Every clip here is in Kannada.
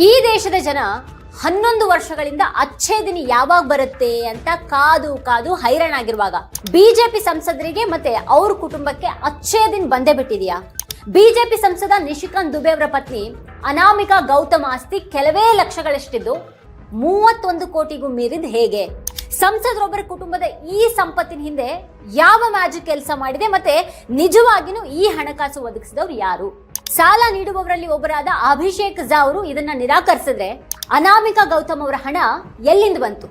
ಈ ದೇಶದ ಜನ ಹನ್ನೊಂದು ವರ್ಷಗಳಿಂದ ಅಚ್ಚೇ ದಿನ ಯಾವಾಗ ಬರುತ್ತೆ ಅಂತ ಕಾದು ಕಾದು ಹೈರಾಣಾಗಿರುವಾಗ ಬಿಜೆಪಿ ಸಂಸದರಿಗೆ ಮತ್ತೆ ಅವ್ರ ಕುಟುಂಬಕ್ಕೆ ಅಚ್ಚೇ ದಿನ ಬಂದೇ ಬಿಟ್ಟಿದೆಯಾ? ಬಿಜೆಪಿ ಸಂಸದ ನಿಶಿಕಾಂತ್ ದುಬೆ ಅವರ ಪತ್ನಿ ಅನಾಮಿಕಾ ಗೌತಮ ಆಸ್ತಿ ಕೆಲವೇ ಲಕ್ಷಗಳಷ್ಟಿದ್ದು ಮೂವತ್ತೊಂದು ಕೋಟಿಗೂ ಮೀರಿದ ಹೇಗೆ? ಸಂಸದರೊಬ್ಬರ ಕುಟುಂಬದ ಈ ಸಂಪತ್ತಿನ ಹಿಂದೆ ಯಾವ ಮ್ಯಾಜಿಕ್ ಕೆಲಸ ಮಾಡಿದೆ ಮತ್ತೆ ನಿಜವಾಗಿನೂ ಈ ಹಣಕಾಸು ಒದಗಿಸಿದವರು ಯಾರು? ಸಾಲ ನೀಡುವವರಲ್ಲಿ ಒಬ್ಬರಾದ ಅಭಿಷೇಕ್ ಝಾ ಅವರು ಇದನ್ನ ನಿರಾಕರಿಸಿದ್ರೆ ಅನಾಮಿಕಾ ಗೌತಮ್ ಅವರ ಹಣ ಎಲ್ಲಿಂದ ಬಂತು?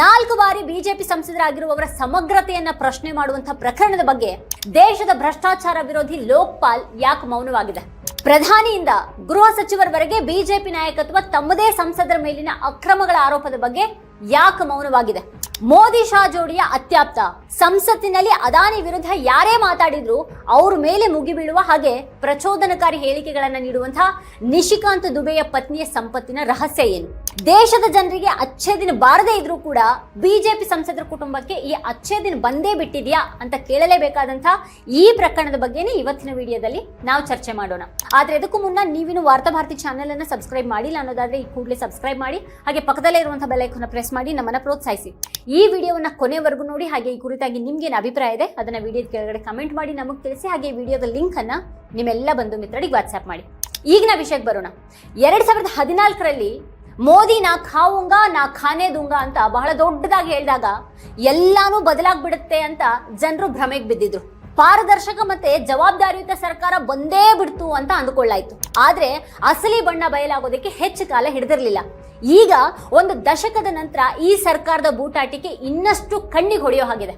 ನಾಲ್ಕು ಬಾರಿ ಬಿಜೆಪಿ ಸಂಸದರಾಗಿರುವವರ ಸಮಗ್ರತೆಯನ್ನ ಪ್ರಶ್ನೆ ಮಾಡುವಂತಹ ಪ್ರಕರಣದ ಬಗ್ಗೆ ದೇಶದ ಭ್ರಷ್ಟಾಚಾರ ವಿರೋಧಿ ಲೋಕ್ಪಾಲ್ ಯಾಕೆ ಮೌನವಾಗಿದೆ? ಪ್ರಧಾನಿಯಿಂದ ಗೃಹ ಸಚಿವರವರೆಗೆ ಬಿಜೆಪಿ ನಾಯಕತ್ವ ತಮ್ಮದೇ ಸಂಸದರ ಮೇಲಿನ ಅಕ್ರಮಗಳ ಆರೋಪದ ಬಗ್ಗೆ ಯಾಕೆ ಮೌನವಾಗಿದೆ? ಮೋದಿ ಶಾ ಜೋಡಿಯ ಅತ್ಯಾಪ್ತ. ಸಂಸತ್ತಿನಲ್ಲಿ ಅದಾನಿ ವಿರುದ್ಧ ಯಾರೇ ಮಾತಾಡಿದ್ರು ಅವ್ರ ಮೇಲೆ ಮುಗಿಬೀಳುವ ಹಾಗೆ ಪ್ರಚೋದನಕಾರಿ ಹೇಳಿಕೆಗಳನ್ನು ನೀಡುವಂತಹ ನಿಶಿಕಾಂತ್ ದುಬೆಯ ಪತ್ನಿಯ ಸಂಪತ್ತಿನ ರಹಸ್ಯ ಏನು? ದೇಶದ ಜನರಿಗೆ ಅಚ್ಚೆ ದಿನ ಬಾರದೇ ಇದ್ರೂ ಕೂಡ ಬಿಜೆಪಿ ಸಂಸದರ ಕುಟುಂಬಕ್ಕೆ ಈ ಅಚ್ಚೆ ದಿನ ಬಂದೇ ಬಿಟ್ಟಿದ್ಯಾ ಅಂತ ಕೇಳಲೇಬೇಕಾದಂತಹ ಈ ಪ್ರಕರಣದ ಬಗ್ಗೆನೇ ಇವತ್ತಿನ ವಿಡಿಯೋದಲ್ಲಿ ನಾವು ಚರ್ಚೆ ಮಾಡೋಣ. ಆದ್ರೆ ಅದಕ್ಕೂ ಮುನ್ನ ನೀವಿನೂ ವಾರ್ತಾ ಭಾರತಿ ಚಾನೆಲ್ ಅನ್ನು ಸಬ್ಸ್ಕ್ರೈಬ್ ಮಾಡಿಲ್ಲ ಅನ್ನೋದಾದ್ರೆ ಈ ಕೂಡಲೇ ಸಬ್ಸ್ಕ್ರೈಬ್ ಮಾಡಿ, ಹಾಗೆ ಪಕ್ಕದಲ್ಲೇ ಇರುವಂತಹ ಬೆಲೈಕನ್ನ ಪ್ರೆಸ್ ಮಾಡಿ, ನಮ್ಮನ್ನ ಪ್ರೋತ್ಸಾಹಿಸಿ. ಈ ವಿಡಿಯೋವನ್ನ ಕೊನೆವರೆಗೂ ನೋಡಿ, ಹಾಗೆ ಈ ಕುರಿತಾಗಿ ನಿಮ್ಗೇನು ಅಭಿಪ್ರಾಯ ಇದೆ ಅದನ್ನ ವಿಡಿಯೋದ ಕೆಳಗಡೆ ಕಮೆಂಟ್ ಮಾಡಿ, ನಮಗೆ ತಿಳಿಸಿ, ಹಾಗೆ ಈ ವಿಡಿಯೋದ ಲಿಂಕ್ ಅನ್ನ ನಿಮ್ಮೆಲ್ಲ ಬಂಧು ಮಿತ್ರರಿಗೆ ವಾಟ್ಸ್ಆಪ್ ಮಾಡಿ. ಈಗಿನ ವಿಷಯಕ್ಕೆ ಬರೋಣ. ಎರಡ್ ಸಾವಿರದ ಹದಿನಾಲ್ಕರಲ್ಲಿ ಮೋದಿ ನಾ ಖಾವುಂಗ, ನಾ ಖಾನೆ ದುಂಗ ಅಂತ ಬಹಳ ದೊಡ್ಡದಾಗಿ ಹೇಳಿದಾಗ ಎಲ್ಲಾನು ಬದಲಾಗ್ಬಿಡುತ್ತೆ ಅಂತ ಜನರು ಭ್ರಮೆಗೆ ಬಿದ್ದಿದ್ರು. ಪಾರದರ್ಶಕ ಮತ್ತೆ ಜವಾಬ್ದಾರಿಯುತ ಸರ್ಕಾರ ಬಂದೇ ಬಿಡ್ತು ಅಂತ ಅಂದುಕೊಳ್ಳಾಯ್ತು. ಆದ್ರೆ ಅಸಲಿ ಬಣ್ಣ ಬಯಲಾಗೋದಕ್ಕೆ ಹೆಚ್ಚು ಕಾಲ ಹಿಡಿದಿರ್ಲಿಲ್ಲ. ಈಗ ಒಂದು ದಶಕದ ನಂತರ ಈ ಸರ್ಕಾರದ ಬೂಟಾಟಿಕೆ ಇನ್ನಷ್ಟು ಕಣ್ಣಿಗೆ ಹೊಡೆಯೋ ಹಾಗಿದೆ.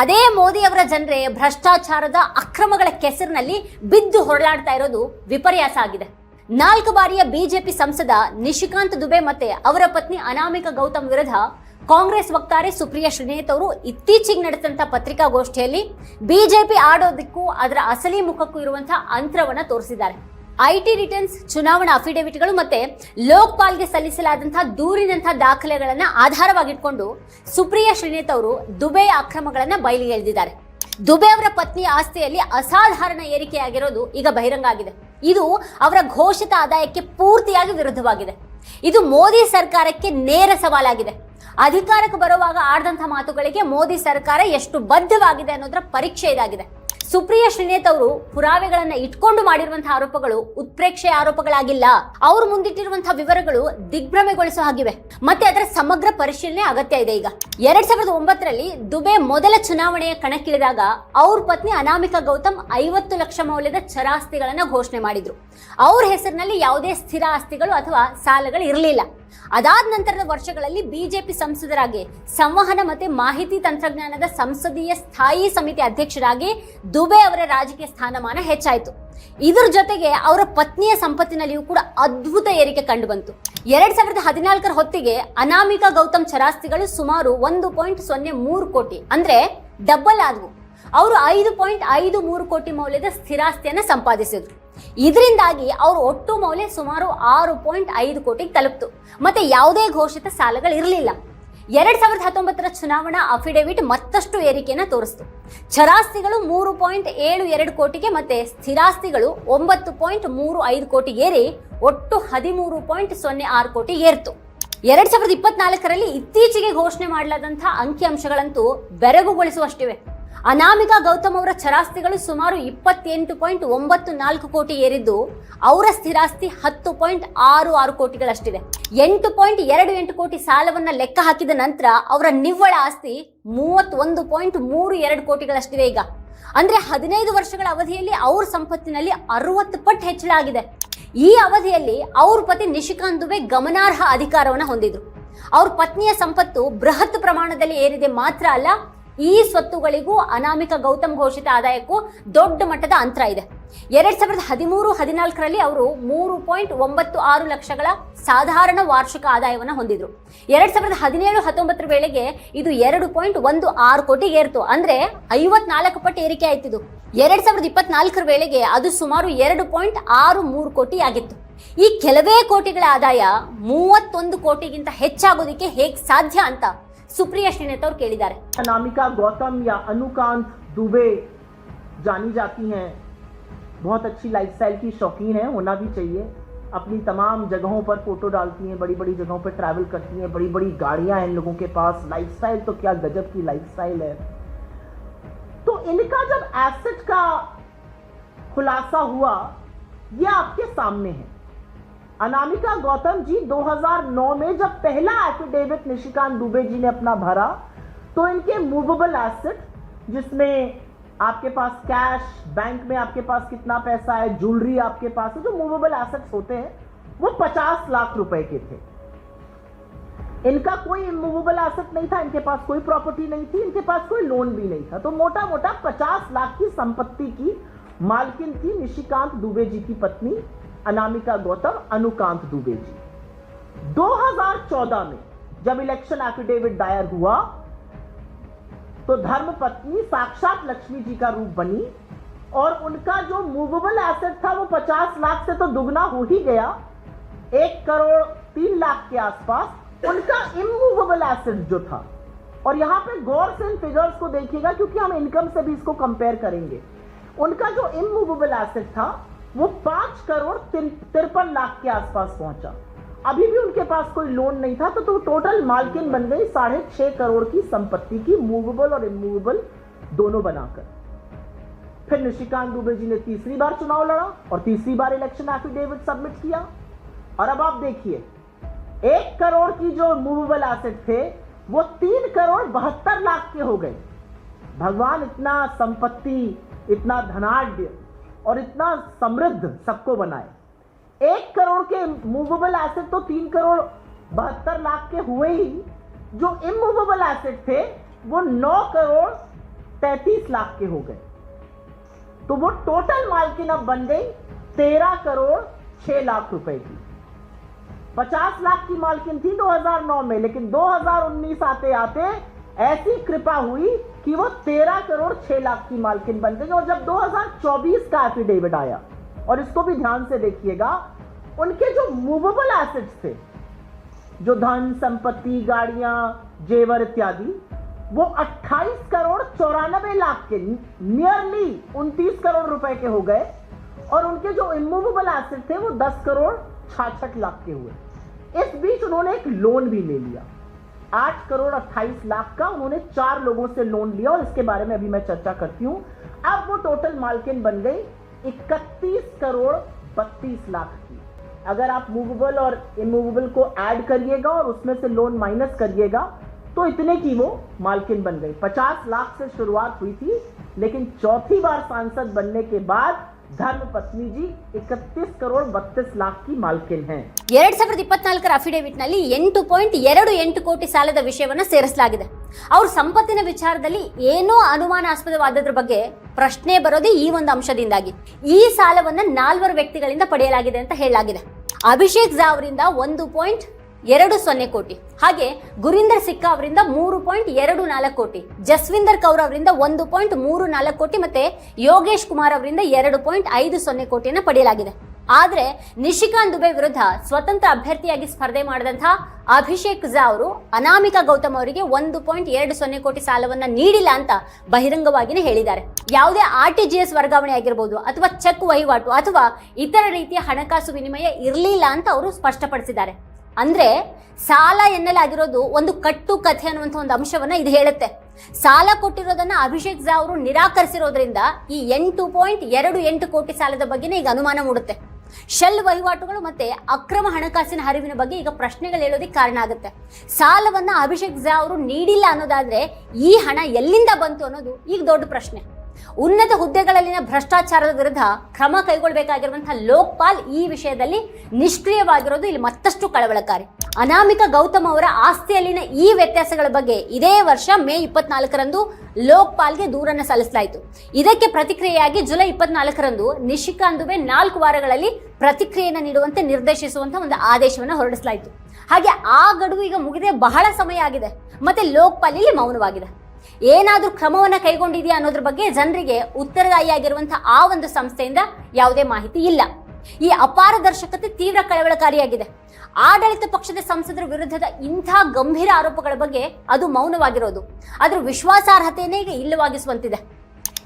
ಅದೇ ಮೋದಿ ಅವರ ಜನರೇ ಭ್ರಷ್ಟಾಚಾರದ ಅಕ್ರಮಗಳ ಕೆಸರಿನಲ್ಲಿ ಬಿದ್ದು ಹೊರಳಾಡ್ತಾ ಇರೋದು ವಿಪರ್ಯಾಸ ಆಗಿದೆ. ನಾಲ್ಕು ಬಾರಿಯ ಬಿಜೆಪಿ ಸಂಸದ ನಿಶಿಕಾಂತ್ ದುಬೆ ಮತ್ತೆ ಅವರ ಪತ್ನಿ ಅನಾಮಿಕ ಗೌತಮ್ ವಿರುದ್ಧ ಕಾಂಗ್ರೆಸ್ ವಕ್ತಾರೆ ಸುಪ್ರಿಯಾ ಶ್ರೀನೇತ್ ಅವರು ಇತ್ತೀಚೆಗೆ ನಡೆದಂತ ಪತ್ರಿಕಾಗೋಷ್ಠಿಯಲ್ಲಿ ಬಿಜೆಪಿ ಆಡೋದಕ್ಕೂ ಅದರ ಅಸಲಿ ಮುಖಕ್ಕೂ ಇರುವಂತಹ ಅಂತರವನ್ನ ತೋರಿಸಿದ್ದಾರೆ. ಐಟಿ ರಿಟರ್ನ್ಸ್, ಚುನಾವಣಾ ಅಫಿಡವಿಟ್ಗಳು ಮತ್ತೆ ಲೋಕ್ಪಾಲ್ಗೆ ಸಲ್ಲಿಸಲಾದಂತಹ ದೂರಿನಂತಹ ದಾಖಲೆಗಳನ್ನ ಆಧಾರವಾಗಿಟ್ಕೊಂಡು ಸುಪ್ರಿಯಾ ಶ್ರೀನೇತ್ ಅವರು ದುಬೆ ಅಕ್ರಮಗಳನ್ನ ಬಯಲಿಗೆ ಎಳೆದಿದ್ದಾರೆ. ದುಬೆ ಅವರ ಪತ್ನಿಯ ಆಸ್ತಿಯಲ್ಲಿ ಅಸಾಧಾರಣ ಏರಿಕೆಯಾಗಿರೋದು ಈಗ ಬಹಿರಂಗ ಆಗಿದೆ. ಇದು ಅವರ ಘೋಷಿತ ಆದಾಯಕ್ಕೆ ಪೂರ್ತಿಯಾಗಿ ವಿರುದ್ಧವಾಗಿದೆ. ಇದು ಮೋದಿ ಸರ್ಕಾರಕ್ಕೆ ನೇರ ಸವಾಲಾಗಿದೆ. ಅಧಿಕಾರಕ್ಕೆ ಬರುವಾಗ ಆಡಿದಂಥ ಮಾತುಗಳಿಗೆ ಮೋದಿ ಸರ್ಕಾರ ಎಷ್ಟು ಬದ್ಧವಾಗಿದೆ ಅನ್ನೋದರ ಪರೀಕ್ಷೆ ಇದಾಗಿದೆ. ಸುಪ್ರಿಯಾ ಶ್ರೀನೇತ್ ಅವರು ಪುರಾವೆಗಳನ್ನ ಇಟ್ಕೊಂಡು ಮಾಡಿರುವಂತಹ ಆರೋಪಗಳು ಉತ್ಪ್ರೇಕ್ಷೆ ಆರೋಪಗಳಾಗಿಲ್ಲ. ಅವರು ಮುಂದಿಟ್ಟಿರುವಂತಹ ವಿವರಗಳು ದಿಗ್ಭ್ರಮೆಗೊಳಿಸೋ ಹಾಗಿವೆ. ಮತ್ತೆ ಅದರ ಸಮಗ್ರ ಪರಿಶೀಲನೆ ಅಗತ್ಯ ಇದೆ ಈಗ. ಎರಡ್ ಸಾವಿರದ ಒಂಬತ್ತರಲ್ಲಿ ದುಬೆ ಮೊದಲ ಚುನಾವಣೆಯ ಕಣಕ್ಕಿಳಿದಾಗ ಅವ್ರ ಪತ್ನಿ ಅನಾಮಿಕಾ ಗೌತಮ್ ಐವತ್ತು ಲಕ್ಷ ಮೌಲ್ಯದ ಚರಾಸ್ತಿಗಳನ್ನ ಘೋಷಣೆ ಮಾಡಿದ್ರು. ಅವ್ರ ಹೆಸರಿನಲ್ಲಿ ಯಾವುದೇ ಸ್ಥಿರ ಆಸ್ತಿಗಳು ಅಥವಾ ಸಾಲಗಳು ಇರಲಿಲ್ಲ. ಅದಾದ ನಂತರದ ವರ್ಷಗಳಲ್ಲಿ ಬಿಜೆಪಿ ಸಂಸದರಾಗಿ ಸಂವಹನ ಮತ್ತೆ ಮಾಹಿತಿ ತಂತ್ರಜ್ಞಾನದ ಸಂಸದೀಯ ಸ್ಥಾಯಿ ಸಮಿತಿ ಅಧ್ಯಕ್ಷರಾಗಿ ದುಬೆ ಅವರ ರಾಜಕೀಯ ಸ್ಥಾನಮಾನ ಹೆಚ್ಚಾಯಿತು. ಇದರ ಜೊತೆಗೆ ಅವರ ಪತ್ನಿಯ ಸಂಪತ್ತಿನಲ್ಲಿಯೂ ಕೂಡ ಅದ್ಭುತ ಏರಿಕೆ ಕಂಡು ಬಂತು. ಎರಡ್ ಸಾವಿರದ ಹದಿನಾಲ್ಕರ ಹೊತ್ತಿಗೆ ಅನಾಮಿಕಾ ಗೌತಮ್ ಚರಾಸ್ತಿಗಳು ಸುಮಾರು ಒಂದು ಪಾಯಿಂಟ್ ಸೊನ್ನೆ ಮೂರು ಕೋಟಿ, ಅಂದ್ರೆ ಡಬ್ಬಲ್ ಆದವು. ಅವರು ಐದು ಪಾಯಿಂಟ್ ಐದು ಮೂರು ಕೋಟಿ ಮೌಲ್ಯದ ಸ್ಥಿರಾಸ್ತಿಯನ್ನು ಸಂಪಾದಿಸಿದ್ರು. ಇದರಿಂದಾಗಿ ಅವರು ಒಟ್ಟು ಮೌಲ್ಯ ಸುಮಾರು ಆರು ಪಾಯಿಂಟ್ ಐದು ಕೋಟಿಗೆ ತಲುಪ್ತು. ಮತ್ತೆ ಯಾವುದೇ ಘೋಷಿತ ಸಾಲಗಳು ಇರಲಿಲ್ಲ ಎರಡ್ ಸಾವಿರದ ಹತ್ತೊಂಬತ್ತರ ಚುನಾವಣಾ ಅಫಿಡೇವಿಟ್ ಮತ್ತಷ್ಟು ಏರಿಕೆಯನ್ನು ತೋರಿಸ್ತು. ಚರಾಸ್ತಿಗಳು ಮೂರು ಪಾಯಿಂಟ್ ಏಳು ಎರಡು ಕೋಟಿಗೆ ಮತ್ತೆ ಸ್ಥಿರಾಸ್ತಿಗಳು ಒಂಬತ್ತು ಪಾಯಿಂಟ್ ಮೂರು ಐದು ಕೋಟಿ ಏರಿ ಒಟ್ಟು ಹದಿಮೂರು ಪಾಯಿಂಟ್ ಸೊನ್ನೆ ಆರು ಕೋಟಿ ಏರ್ತು. ಎರಡ್ ಸಾವಿರದ ಇಪ್ಪತ್ನಾಲ್ಕರಲ್ಲಿ ಇತ್ತೀಚೆಗೆ ಘೋಷಣೆ ಮಾಡಲಾದಂತಹ ಅಂಕಿಅಂಶಗಳಂತೂ ಬೆರಗುಗೊಳಿಸುವಷ್ಟಿವೆ. ಅನಾಮಿಕಾ ಗೌತಮ್ ಅವರ ಚರಾಸ್ತಿಗಳು ಸುಮಾರು ಇಪ್ಪತ್ತೆಂಟು ಪಾಯಿಂಟ್ ಒಂಬತ್ತು ನಾಲ್ಕು ಕೋಟಿ ಏರಿದ್ದು, ಅವರ ಸ್ಥಿರಾಸ್ತಿ ಹತ್ತು ಪಾಯಿಂಟ್ ಆರು ಆರು ಕೋಟಿಗಳಷ್ಟಿದೆ. ಎಂಟು ಪಾಯಿಂಟ್ ಎರಡು ಎಂಟು ಕೋಟಿ ಸಾಲವನ್ನು ಲೆಕ್ಕ ಹಾಕಿದ ನಂತರ ಅವರ ನಿವ್ವಳ ಆಸ್ತಿ ಮೂವತ್ತೊಂದು ಪಾಯಿಂಟ್ ಮೂರು ಎರಡು ಕೋಟಿಗಳಷ್ಟಿದೆ ಈಗ. ಅಂದ್ರೆ ಹದಿನೈದು ವರ್ಷಗಳ ಅವಧಿಯಲ್ಲಿ ಅವ್ರ ಸಂಪತ್ತಿನಲ್ಲಿ ಅರವತ್ತು ಪಟ್ಟು ಹೆಚ್ಚಳ ಆಗಿದೆ. ಈ ಅವಧಿಯಲ್ಲಿ ಅವ್ರ ಪತಿ ನಿಶಿಕಾಂತ್ ದುಬೆ ಗಮನಾರ್ಹ ಅಧಿಕಾರವನ್ನು ಹೊಂದಿದ್ರು. ಅವ್ರ ಪತ್ನಿಯ ಸಂಪತ್ತು ಬೃಹತ್ ಪ್ರಮಾಣದಲ್ಲಿ ಏರಿದೆ ಮಾತ್ರ ಅಲ್ಲ ಈ ಸ್ವತ್ತುಗಳಿಗೂ ಅನಾಮಿಕ ಗೌತಮ್ ಘೋಷಿತ ಆದಾಯಕ್ಕೂ ದೊಡ್ಡ ಮಟ್ಟದ ಅಂತರ ಇದೆ. ಎರಡ್ ಸಾವಿರದ ಹದಿಮೂರು, ಹದಿನಾಲ್ಕರಲ್ಲಿ ಅವರು ಮೂರು ಪಾಯಿಂಟ್ ಒಂಬತ್ತು ಆರು ಲಕ್ಷಗಳ ಸಾಧಾರಣ ವಾರ್ಷಿಕ ಆದಾಯವನ್ನು ಹೊಂದಿದ್ರು. ಎರಡ್ ಸಾವಿರದ ಹದಿನೇಳು, ಹತ್ತೊಂಬತ್ತರ ವೇಳೆಗೆ ಇದು ಎರಡು ಪಾಯಿಂಟ್ ಒಂದು ಆರು ಕೋಟಿ ಏರ್ತು. ಅಂದ್ರೆ ಐವತ್ನಾಲ್ಕು ಪಟ್ಟು ಏರಿಕೆ ಆಯ್ತಿದು. ಎರಡ್ ಸಾವಿರದ ಇಪ್ಪತ್ನಾಲ್ಕರ ವೇಳೆಗೆ ಅದು ಸುಮಾರು ಎರಡು ಪಾಯಿಂಟ್ ಆರು ಮೂರು ಕೋಟಿ ಆಗಿತ್ತು. ಈ ಕೆಲವೇ ಕೋಟಿಗಳ ಆದಾಯ ಮೂವತ್ತೊಂದು ಕೋಟಿಗಿಂತ ಹೆಚ್ಚಾಗೋದಕ್ಕೆ ಹೇಗೆ ಸಾಧ್ಯ ಅಂತ ಸುಪ್ರಿಯಾ ಶ್ರೀನೇತ್ ಅವ್ರು ಕೇಳಿದ್ದಾರೆ अनामिका गौतम या अनुकांत दुबे जानी जाती हैं बहुत अच्छी लाइफस्टाइल की शौकीन है होना भी चाहिए अपनी तमाम जगहों पर फोटो डालती हैं बड़ी बड़ी जगहों पर ट्रैवल करती हैं बड़ी बड़ी गाड़ियां हैं इन लोगों के पास लाइफस्टाइल तो क्या गजब की लाइफस्टाइल है तो इनका जब एसेट का खुलासा हुआ ये आपके सामने है अनामिका गौतम जी 2009 में जब पहला एफिडेविट निशिकांत दुबे जी ने अपना भरा तो इनके मूवेबल एसेट जिसमें आपके पास कैश बैंक में आपके पास कितना पैसा है ज्वेलरी आपके पास है, जो मूवेबल एसेट्स होते हैं, वो 50 लाख रुपए के थे। इनका कोई इमूवेबल एसेट नहीं था, इनके पास कोई प्रॉपर्टी नहीं थी, इनके पास कोई लोन भी नहीं था। तो मोटा मोटा 50 लाख की संपत्ति की मालकिन थी निशिकांत दुबे जी की पत्नी। अनामिका गौतम, अनुकांत दुबे जी। 2014 में जब इलेक्शन एफिडेविट दायर हुआ तो धर्म पत्नी साक्षात लक्ष्मी जी का रूप बनी और उनका जो मूवेबल एसेट था, वो 50 लाख से तो दुगना हो ही गया। एक करोड़ तीन लाख के आसपास उनका इमूवेबल एसेट जो था। और यहाँ पे गौर से इन फिगर्स को देखिएगा, क्योंकि हम इनकम से भी इसको कंपेयर करेंगे। उनका जो इमूवेबल एसेट था वो पाँच करोड़ तिरपन लाख के आसपास पहुँचा। अभी भी उनके पास कोई लोन नहीं था तो, तो टोटल मालकिन बन गई साढ़े छह करोड़ की संपत्ति की मूवेबल और इमूवेबल दोनों बनाकर। फिर निशिकांत दुबे जी ने तीसरी बार चुनाव लड़ा और तीसरी बार इलेक्शन एफिडेविट सबमिट किया। और अब आप देखिए एक करोड़ की जो मूवेबल एसेट थे वो तीन करोड़ बहत्तर लाख के हो गए। भगवान इतना संपत्ति इतना धनाढ़ और इतना समृद्ध सबको बनाए। एक करोड़ के मूवेबल एसेट तो तीन करोड़ बहत्तर लाख के हुए ही। जो इमूवेबल एसेट थे, वो नौ करोड़ तैतीस लाख के हो गए। तो वो टोटल मालकिन अब बन गई तेरह करोड़ छह लाख रुपए की। 50 लाख की मालकिन थी 2009 में, लेकिन 2019 आते आते ऐसी कृपा हुई कि वो 13 करोड़ 6 लाख की मालकिन बन गई और जब 2024 का एफिडेविट आया, और इसको भी ध्यान से देखिएगा, उनके जो मूवेबल एसेट्स थे, जो धन, संपत्ति, गाड़ियाँ, जेवर इत्यादि, वो 28 करोड़ चौरानबे लाख के नियरली 29 करोड़ रुपए के हो गए, और उनके जो इमूवेबल एसेट थे वो 10 करोड़ छाछठ लाख के हुए। इस बीच उन्होंने एक लोन भी ले लिया। आठ करोड़ अट्ठाईस लाख का उन्होंने चार लोगों से लोन लिया और इसके बारे में अभी मैं चर्चा करती हूँ। अब वो टोटल मालकिन बन गई इकतीस करोड़ बत्तीस लाख की। अगर आप मूवेबल और इमूवेबल को ऐड करिएगा और उसमें से लोन माइनस करिएगा तो इतने की वो मालकिन बन गई। पचास लाख से शुरुआत हुई थी, लेकिन चौथी बार सांसद बनने के बाद ಧರ್ಮಪತ್ನಿ ಜಿ ಇಕತ್ತೀಸ್ ಕರೋಡ್ ಬತ್ತೀಸ್ ಲಾಖ್ ಕಿ ಮಾಲ್ಕಿನ್ ಹೈ. ಎರಡ್ ಸಾವಿರದ ಇಪ್ಪತ್ನಾಲ್ಕರ ಅಫಿಡೇವಿಟ್ನಲ್ಲಿ ಎಂಟು ಪಾಯಿಂಟ್ ಎರಡು ಎಂಟು ಕೋಟಿ ಸಾಲದ ವಿಷಯವನ್ನ ಸೇರಿಸಲಾಗಿದೆ. ಅವ್ರ ಸಂಪತ್ತಿನ ವಿಚಾರದಲ್ಲಿ ಏನೋ ಅನುಮಾನಾಸ್ಪದವಾದದ್ರ ಬಗ್ಗೆ ಪ್ರಶ್ನೆ ಬರೋದೇ ಈ ಒಂದು ಅಂಶದಿಂದಾಗಿ. ಈ ಸಾಲವನ್ನ ನಾಲ್ವರು ವ್ಯಕ್ತಿಗಳಿಂದ ಪಡೆಯಲಾಗಿದೆ ಅಂತ ಹೇಳಲಾಗಿದೆ. ಅಭಿಷೇಕ್ ಜಾವ್ರಿಂದ ಒಂದು ಪಾಯಿಂಟ್ ಎರಡು ಸೊನ್ನೆ ಕೋಟಿ. ಹಾಗೆ ಗುರಿಂದರ್ ಸಿಕ್ಕ ಅವರಿಂದ ಮೂರು ಪಾಯಿಂಟ್ ಎರಡು ನಾಲ್ಕು ಕೋಟಿ. ಜಸ್ವಿಂದರ್ ಕೌರ್ ಅವರಿಂದ ಒಂದು ಪಾಯಿಂಟ್ ಮೂರು ನಾಲ್ಕು ಕೋಟಿ ಮತ್ತೆ ಯೋಗೇಶ್ ಕುಮಾರ್ ಅವರಿಂದ ಎರಡು ಪಾಯಿಂಟ್ ಐದು ಸೊನ್ನೆ ಕೋಟಿಯನ್ನು ಪಡೆಯಲಾಗಿದೆ. ಆದ್ರೆ ನಿಶಿಕಾಂತ್ ದುಬೆ ವಿರುದ್ಧ ಸ್ವತಂತ್ರ ಅಭ್ಯರ್ಥಿಯಾಗಿ ಸ್ಪರ್ಧೆ ಮಾಡಿದಂತಹ ಅಭಿಷೇಕ್ ಝಾ ಅವರು ಅನಾಮಿಕಾ ಗೌತಮ್ ಅವರಿಗೆ ಒಂದು ಪಾಯಿಂಟ್ ಎರಡು ಸೊನ್ನೆ ಕೋಟಿ ಸಾಲವನ್ನ ನೀಡಿಲ್ಲ ಅಂತ ಬಹಿರಂಗವಾಗಿಯೇ ಹೇಳಿದ್ದಾರೆ. ಯಾವುದೇ ಆರ್ ಟಿ ಜಿ ಎಸ್ ವರ್ಗಾವಣೆ ಆಗಿರ್ಬೋದು ಅಥವಾ ಚೆಕ್ ವಹಿವಾಟು ಅಥವಾ ಇತರ ರೀತಿಯ ಹಣಕಾಸು ವಿನಿಮಯ ಇರಲಿಲ್ಲ ಅಂತ ಅವರು ಸ್ಪಷ್ಟಪಡಿಸಿದ್ದಾರೆ. ಅಂದ್ರೆ ಸಾಲ ಎನ್ನಲಾಗಿರೋದು ಒಂದು ಕಟ್ಟು ಕಥೆ ಅನ್ನುವಂಥ ಒಂದು ಅಂಶವನ್ನ ಇದು ಹೇಳುತ್ತೆ. ಸಾಲ ಕೊಟ್ಟಿರೋದನ್ನ ಅಭಿಷೇಕ್ ಝಾ ಅವರು ನಿರಾಕರಿಸಿರೋದ್ರಿಂದ ಈ ಎಂಟು ಪಾಯಿಂಟ್ ಎರಡು ಎಂಟು ಕೋಟಿ ಸಾಲದ ಬಗ್ಗೆನೇ ಈಗ ಅನುಮಾನ ಮೂಡುತ್ತೆ. ಶೆಲ್ ವಹಿವಾಟುಗಳು ಮತ್ತೆ ಅಕ್ರಮ ಹಣಕಾಸಿನ ಹರಿವಿನ ಬಗ್ಗೆ ಈಗ ಪ್ರಶ್ನೆಗಳು ಹೇಳೋದಕ್ಕೆ ಕಾರಣ ಆಗುತ್ತೆ. ಸಾಲವನ್ನ ಅಭಿಷೇಕ್ ಝಾ ಅವರು ನೀಡಿಲ್ಲ ಅನ್ನೋದಾದ್ರೆ ಈ ಹಣ ಎಲ್ಲಿಂದ ಬಂತು ಅನ್ನೋದು ಈಗ ದೊಡ್ಡ ಪ್ರಶ್ನೆ. ಉನ್ನತ ಹುದ್ದೆಗಳಲ್ಲಿನ ಭ್ರಷ್ಟಾಚಾರದ ವಿರುದ್ಧ ಕ್ರಮ ಕೈಗೊಳ್ಳಬೇಕಾಗಿರುವಂತಹ ಲೋಕ್ಪಾಲ್ ಈ ವಿಷಯದಲ್ಲಿ ನಿಷ್ಕ್ರಿಯವಾಗಿರೋದು ಇಲ್ಲಿ ಮತ್ತಷ್ಟು ಕಳವಳಕಾರಿ. ಅನಾಮಿಕ ಗೌತಮ್ ಅವರ ಆಸ್ತಿಯಲ್ಲಿನ ಈ ವ್ಯತ್ಯಾಸಗಳ ಬಗ್ಗೆ ಇದೇ ವರ್ಷ ಮೇ ಇಪ್ಪತ್ನಾಲ್ಕರಂದು ಲೋಕ್ಪಾಲ್ಗೆ ದೂರನ್ನು ಸಲ್ಲಿಸಲಾಯಿತು. ಇದಕ್ಕೆ ಪ್ರತಿಕ್ರಿಯೆಯಾಗಿ ಜುಲೈ ಇಪ್ಪತ್ನಾಲ್ಕರಂದು ನಿಶಿಕಾಂದುವೆ ನಾಲ್ಕು ವಾರಗಳಲ್ಲಿ ಪ್ರತಿಕ್ರಿಯೆಯನ್ನು ನೀಡುವಂತೆ ನಿರ್ದೇಶಿಸುವಂತಹ ಒಂದು ಆದೇಶವನ್ನು ಹೊರಡಿಸಲಾಯಿತು. ಹಾಗೆ ಆ ಗಡುವು ಈಗ ಮುಗಿದೇ ಬಹಳ ಸಮಯ ಆಗಿದೆ. ಮತ್ತೆ ಲೋಕ್ಪಾಲ್ ಇಲ್ಲಿ ಮೌನವಾಗಿದೆ. ಏನಾದ್ರೂ ಕ್ರಮವನ್ನು ಕೈಗೊಂಡಿದೆಯಾ ಅನ್ನೋದ್ರ ಬಗ್ಗೆ ಜನರಿಗೆ ಉತ್ತರದಾಯಿಯಾಗಿರುವಂಥ ಆ ಒಂದು ಸಂಸ್ಥೆಯಿಂದ ಯಾವುದೇ ಮಾಹಿತಿ ಇಲ್ಲ. ಈ ಅಪಾರದರ್ಶಕತೆ ತೀವ್ರ ಕಳವಳಕಾರಿಯಾಗಿದೆ. ಆಡಳಿತ ಪಕ್ಷದ ಸಂಸದರ ವಿರುದ್ಧದ ಇಂಥ ಗಂಭೀರ ಆರೋಪಗಳ ಬಗ್ಗೆ ಅದು ಮೌನವಾಗಿರೋದು. ಅದರ ವಿಶ್ವಾಸಾರ್ಹತೆಯನ್ನೇ ಈಗ ಇಲ್ಲವಾಗಿಸುವಂತಿದೆ.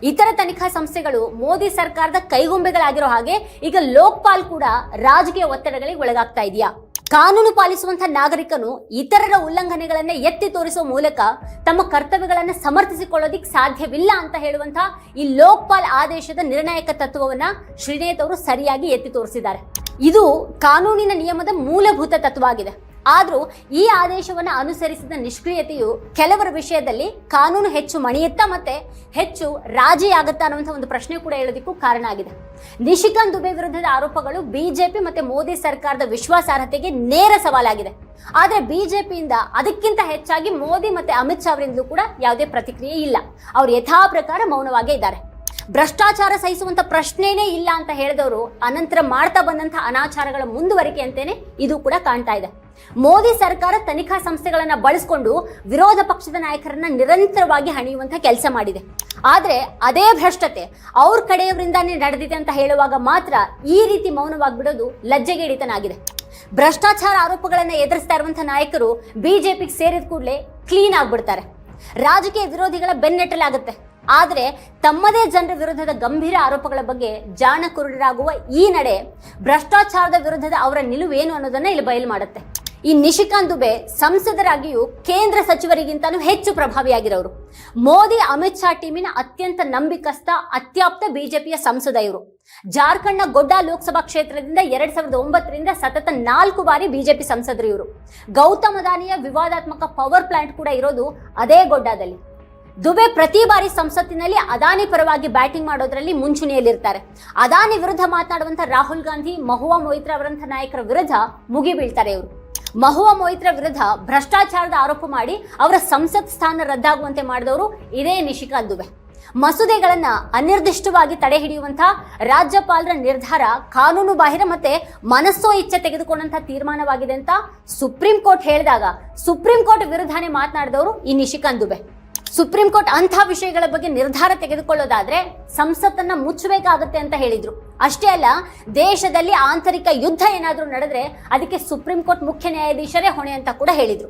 ಇತರ ತನಿಖಾ ಸಂಸ್ಥೆಗಳು ಮೋದಿ ಸರ್ಕಾರದ ಕೈಗೊಂಬೆಗಳಾಗಿರೋ ಹಾಗೆ ಈಗ ಲೋಕ್ಪಾಲ್ ಕೂಡ ರಾಜಕೀಯ ಒತ್ತಡಗಳಿಗೆ ಒಳಗಾಗ್ತಾ ಇದೆಯಾ? ಕಾನೂನು ಪಾಲಿಸುವಂತಹ ನಾಗರಿಕನು ಇತರರ ಉಲ್ಲಂಘನೆಗಳನ್ನ ಎತ್ತಿ ತೋರಿಸುವ ಮೂಲಕ ತಮ್ಮ ಕರ್ತವ್ಯಗಳನ್ನ ಸಮರ್ಥಿಸಿಕೊಳ್ಳೋದಿಕ್ ಸಾಧ್ಯವಿಲ್ಲ ಅಂತ ಹೇಳುವಂತಹ ಈ ಲೋಕ್ಪಾಲ್ ಆದೇಶದ ನಿರ್ಣಾಯಕ ತತ್ವವನ್ನ ಶ್ರೀನೇತ್ ಅವರು ಸರಿಯಾಗಿ ಎತ್ತಿ ತೋರಿಸಿದ್ದಾರೆ. ಇದು ಕಾನೂನಿನ ನಿಯಮದ ಮೂಲಭೂತ ತತ್ವವಾಗಿದೆ ಆದ್ರೂ ಈ ಆದೇಶವನ್ನು ಅನುಸರಿಸಿದ ನಿಷ್ಕ್ರಿಯತೆಯು ಕೆಲವರ ವಿಷಯದಲ್ಲಿ ಕಾನೂನು ಹೆಚ್ಚು ಮಣಿಯುತ್ತಾ ಮತ್ತೆ ಹೆಚ್ಚು ರಾಜಿ ಆಗುತ್ತಾ ಅನ್ನುವಂಥ ಒಂದು ಪ್ರಶ್ನೆ ಕೂಡ ಹೇಳೋದಕ್ಕೂ ಕಾರಣ ಆಗಿದೆ. ನಿಶಿಕಾಂತ್ ದುಬೆ ವಿರುದ್ಧದ ಆರೋಪಗಳು ಬಿಜೆಪಿ ಮತ್ತೆ ಮೋದಿ ಸರ್ಕಾರದ ವಿಶ್ವಾಸಾರ್ಹತೆಗೆ ನೇರ ಸವಾಲಾಗಿದೆ. ಆದ್ರೆ ಬಿಜೆಪಿಯಿಂದ ಅದಕ್ಕಿಂತ ಹೆಚ್ಚಾಗಿ ಮೋದಿ ಮತ್ತೆ ಅಮಿತ್ ಶಾ ಅವರಿಂದಲೂ ಕೂಡ ಯಾವುದೇ ಪ್ರತಿಕ್ರಿಯೆ ಇಲ್ಲ. ಅವರು ಯಥಾ ಪ್ರಕಾರ ಮೌನವಾಗೇ ಇದ್ದಾರೆ. ಭ್ರಷ್ಟಾಚಾರ ಸಹಿಸುವಂತ ಪ್ರಶ್ನೆಯೇ ಇಲ್ಲ ಅಂತ ಹೇಳಿದವರು ಅನಂತರ ಮಾಡ್ತಾ ಬಂದಂಥ ಅನಾಚಾರಗಳ ಮುಂದುವರಿಕೆ ಅಂತೇನೆ ಇದು ಕೂಡ ಕಾಣ್ತಾ ಇದೆ. ಮೋದಿ ಸರ್ಕಾರ ತನಿಖಾ ಸಂಸ್ಥೆಗಳನ್ನ ಬಳಸ್ಕೊಂಡು ವಿರೋಧ ಪಕ್ಷದ ನಾಯಕರನ್ನ ನಿರಂತರವಾಗಿ ಹಣಿಯುವಂತ ಕೆಲಸ ಮಾಡಿದೆ. ಆದ್ರೆ ಅದೇ ಭ್ರಷ್ಟತೆ ಅವ್ರ ಕಡೆಯವರಿಂದಾನೇ ನಡೆದಿದೆ ಅಂತ ಹೇಳುವಾಗ ಮಾತ್ರ ಈ ರೀತಿ ಮೌನವಾಗ್ಬಿಡೋದು ಲಜ್ಜೆಗೇಡಿತನಾಗಿದೆ ಭ್ರಷ್ಟಾಚಾರ ಆರೋಪಗಳನ್ನ ಎದುರಿಸ್ತಾ ಇರುವಂತಹ ನಾಯಕರು ಬಿಜೆಪಿಗೆ ಸೇರಿದ ಕೂಡಲೇ ಕ್ಲೀನ್ ಆಗ್ಬಿಡ್ತಾರೆ. ರಾಜಕೀಯ ವಿರೋಧಿಗಳ ಬೆನ್ನಟ್ಟಲಾಗುತ್ತೆ ಆದರೆ ತಮ್ಮದೇ ಜನರ ವಿರುದ್ಧದ ಗಂಭೀರ ಆರೋಪಗಳ ಬಗ್ಗೆ ಜಾಣ ಕುರುಡರಾಗುವ ಈ ನಡೆ ಭ್ರಷ್ಟಾಚಾರದ ವಿರುದ್ಧದ ಅವರ ನಿಲುವೇನು ಅನ್ನೋದನ್ನ ಇಲ್ಲಿ ಬಯಲು ಮಾಡುತ್ತೆ. ಈ ನಿಶಿಕಾಂತ್ ದುಬೆ ಸಂಸದರಾಗಿಯೂ ಕೇಂದ್ರ ಸಚಿವರಿಗಿಂತಲೂ ಹೆಚ್ಚು ಪ್ರಭಾವಿಯಾಗಿರೋರು. ಮೋದಿ, ಅಮಿತ್ ಶಾ ಟೀಮಿನ ಅತ್ಯಂತ ನಂಬಿಕಸ್ಥ, ಅತ್ಯಾಪ್ತ ಬಿಜೆಪಿಯ ಸಂಸದ ಇವರು. ಜಾರ್ಖಂಡ್ನ ಗೊಡ್ಡಾ ಲೋಕಸಭಾ ಕ್ಷೇತ್ರದಿಂದ ಎರಡ್ ಸಾವಿರದ ಒಂಬತ್ತರಿಂದ ಸತತ ನಾಲ್ಕು ಬಾರಿ ಬಿಜೆಪಿ ಸಂಸದರು ಇವರು. ಗೌತಮ್ ಅದಾನಿಯ ವಿವಾದಾತ್ಮಕ ಪವರ್ ಪ್ಲಾಂಟ್ ಕೂಡ ಇರೋದು ಅದೇ ಗೊಡ್ಡಾದಲ್ಲಿ. ದುಬೆ ಪ್ರತಿ ಬಾರಿ ಸಂಸತ್ತಿನಲ್ಲಿ ಅದಾನಿ ಪರವಾಗಿ ಬ್ಯಾಟಿಂಗ್ ಮಾಡೋದ್ರಲ್ಲಿ ಮುಂಚೂಣಿಯಲ್ಲಿರ್ತಾರೆ. ಅದಾನಿ ವಿರುದ್ಧ ಮಾತನಾಡುವಂತ ರಾಹುಲ್ ಗಾಂಧಿ, ಮಹುವಾ ಮೊಯಿತ್ರಾ ಅವರಂಥ ನಾಯಕರ ವಿರುದ್ಧ ಮುಗಿಬೀಳ್ತಾರೆ ಇವರು. ಮಹುವಾ ಮೊಯಿತ್ರ ವಿರುದ್ಧ ಭ್ರಷ್ಟಾಚಾರದ ಆರೋಪ ಮಾಡಿ ಅವರ ಸಂಸತ್ ಸ್ಥಾನ ರದ್ದಾಗುವಂತೆ ಮಾಡಿದವರು ಇದೇ ನಿಶಿಕಾ ದುಬೆ. ಮಸೂದೆಗಳನ್ನ ಅನಿರ್ದಿಷ್ಟವಾಗಿ ತಡೆ ಹಿಡಿಯುವಂತಹ ರಾಜ್ಯಪಾಲರ ನಿರ್ಧಾರ ಕಾನೂನು ಬಾಹಿರ ಮತ್ತೆ ಮನಸ್ಸೋ ಇಚ್ಛೆ ತೆಗೆದುಕೊಂಡಂತಹ ತೀರ್ಮಾನವಾಗಿದೆ ಅಂತ ಸುಪ್ರೀಂ ಕೋರ್ಟ್ ಹೇಳಿದಾಗ ಸುಪ್ರೀಂ ಕೋರ್ಟ್ ವಿರುದ್ಧನೇ ಮಾತನಾಡಿದವರು ಈ ನಿಶಿಕಾಂತ್ ದುಬೆ. ಸುಪ್ರೀಂ ಕೋರ್ಟ್ ಅಂಥ ವಿಷಯಗಳ ಬಗ್ಗೆ ನಿರ್ಧಾರ ತೆಗೆದುಕೊಳ್ಳೋದಾದ್ರೆ ಸಂಸತ್ತನ್ನ ಮುಚ್ಚಬೇಕಾಗುತ್ತೆ ಅಂತ ಹೇಳಿದ್ರು. ಅಷ್ಟೇ ಅಲ್ಲ, ದೇಶದಲ್ಲಿ ಆಂತರಿಕ ಯುದ್ಧ ಏನಾದರೂ ನಡೆದ್ರೆ ಅದಕ್ಕೆ ಸುಪ್ರೀಂ ಕೋರ್ಟ್ ಮುಖ್ಯ ನ್ಯಾಯಾಧೀಶರೇ ಹೊಣೆ ಅಂತ ಕೂಡ ಹೇಳಿದ್ರು.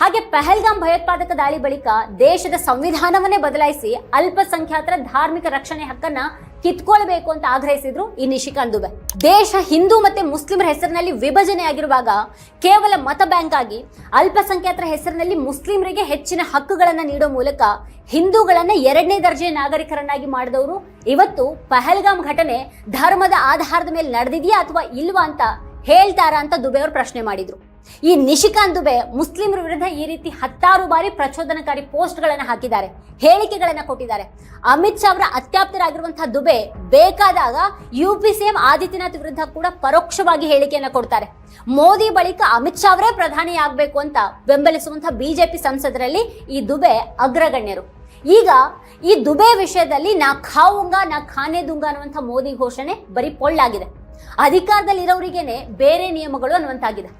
ಹಾಗೆ ಪೆಹಲ್ಗಾಮ್ ಭಯೋತ್ಪಾದಕ ದಾಳಿ ಬಳಿಕ ದೇಶದ ಸಂವಿಧಾನವನ್ನೇ ಬದಲಾಯಿಸಿ ಅಲ್ಪಸಂಖ್ಯಾತರ ಧಾರ್ಮಿಕ ರಕ್ಷಣೆ ಹಕ್ಕನ್ನ ಕಿತ್ಕೊಳ್ಬೇಕು ಅಂತ ಆಗ್ರಹಿಸಿದ್ರು ಈ ನಿಶಿಕಾಂತ್ ದುಬೆ ದೇಶ ಹಿಂದೂ ಮತ್ತೆ ಮುಸ್ಲಿಮರ ಹೆಸರಿನಲ್ಲಿ ವಿಭಜನೆ ಆಗಿರುವಾಗ ಕೇವಲ ಮತ ಬ್ಯಾಂಕ್ ಆಗಿ ಅಲ್ಪಸಂಖ್ಯಾತರ ಹೆಸರಿನಲ್ಲಿ ಮುಸ್ಲಿಮರಿಗೆ ಹೆಚ್ಚಿನ ಹಕ್ಕುಗಳನ್ನು ನೀಡೋ ಮೂಲಕ ಹಿಂದೂಗಳನ್ನ ಎರಡನೇ ದರ್ಜೆಯ ನಾಗರಿಕರನ್ನಾಗಿ ಮಾಡಿದವರು. ಇವತ್ತು ಪಹಲ್ಗಾಮ್ ಘಟನೆ ಧರ್ಮದ ಆಧಾರದ ಮೇಲೆ ನಡೆದಿದೆಯಾ ಅಥವಾ ಇಲ್ವಾ ಅಂತ ಹೇಳ್ತಾರಾ ಅಂತ ದುಬೆ ಅವರು ಪ್ರಶ್ನೆ ಮಾಡಿದ್ರು. ಈ ನಿಶಿಕಾಂತ್ ದುಬೆ ಮುಸ್ಲಿಮರ ವಿರುದ್ಧ ಈ ರೀತಿ ಹತ್ತಾರು ಬಾರಿ ಪ್ರಚೋದನಕಾರಿ ಪೋಸ್ಟ್ಗಳನ್ನು ಹಾಕಿದ್ದಾರೆ, ಹೇಳಿಕೆಗಳನ್ನ ಕೊಟ್ಟಿದ್ದಾರೆ. ಅಮಿತ್ ಶಾ ಅವರ ಅತ್ಯಾಪ್ತರಾಗಿರುವಂತಹ ದುಬೆ ಬೇಕಾದಾಗ U P C M Adityanath ವಿರುದ್ಧ ಕೂಡ ಪರೋಕ್ಷವಾಗಿ ಹೇಳಿಕೆಯನ್ನ ಕೊಡ್ತಾರೆ. ಮೋದಿ ಬಳಿಕ ಅಮಿತ್ ಶಾ ಅವರೇ ಪ್ರಧಾನಿ ಆಗಬೇಕು ಅಂತ ಬೆಂಬಲಿಸುವಂತಹ ಬಿಜೆಪಿ ಸಂಸದರಲ್ಲಿ ಈ ದುಬೆ ಅಗ್ರಗಣ್ಯರು. ಈಗ ಈ ದುಬೆ ವಿಷಯದಲ್ಲಿ ನಾ ಖಾವುಂಗ ನಾ ಖಾನೆ ದುಂಗ ಅನ್ನುವಂಥ ಮೋದಿ ಘೋಷಣೆ ಬರೀ ಪೊಳ್ಳಾಗಿದೆ. ಅಧಿಕಾರದಲ್ಲಿ ಇರೋರಿಗೇನೆ ಬೇರೆ ನಿಯಮಗಳು ಅನ್ನುವಂತಾಗಿದೆ.